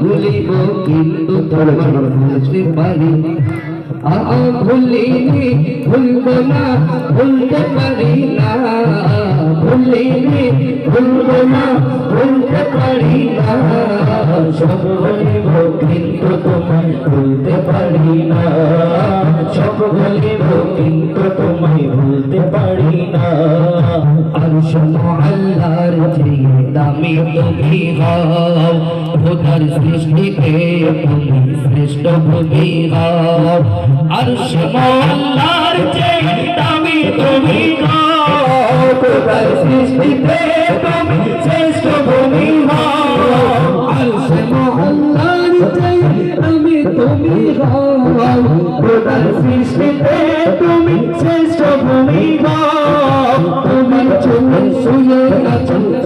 ভুলিব কিন্তু তোমার ভুলতে পারি ভুলিনি ভুলব না, ভুলতে পারি না। ভুলিনি ভুলব না, ভুলতে পারি না। সব ভুলিব কিন্তু তোমায় ভুলতে পারি না। সব ভুলিব কিন্তু তোমায় ভুলতে পারি না। আর শোনো খোদার সৃষ্টিতে তুমি শ্রেষ্ঠ হও আর আল্লাহর চেয়ে দামি তুমি হও সৃষ্টিতে তুমি শ্রেষ্ঠ ভূমি আর চেয়ে দামি তুমি হও সৃষ্টিতে তুমি শ্রেষ্ঠ ভূমি হও তোমার চোখে শুয়ে আছো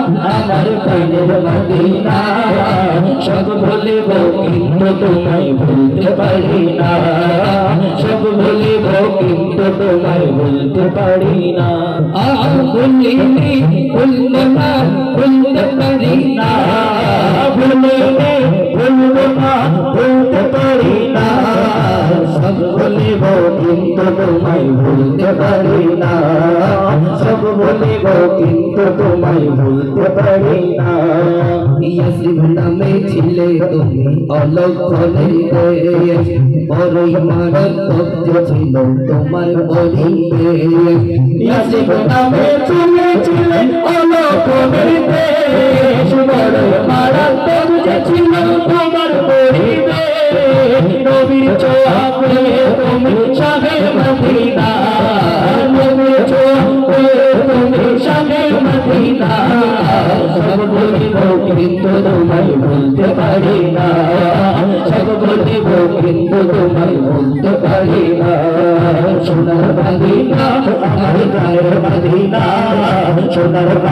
আমার প্রাণের মদিনা সব বলিব কিন্তু তোমায় ভুলতে পারি না সব বলিব কিন্তু তোমায় ভুলতে পারি না ভুলতে কিন্তু তোমায় ভুলতে পারি না। সব বলিব কিন্তু তোমায় ভুলতে পারি না নামে ছিলে তুমি যে ছিল তোমার নামে ছিলে তোমার কিন্তু তোমায় বলতে পারি না বলিব কিন্তু তোমায় বলতে পারি না। সোনার গায়ের মদিনা সোনার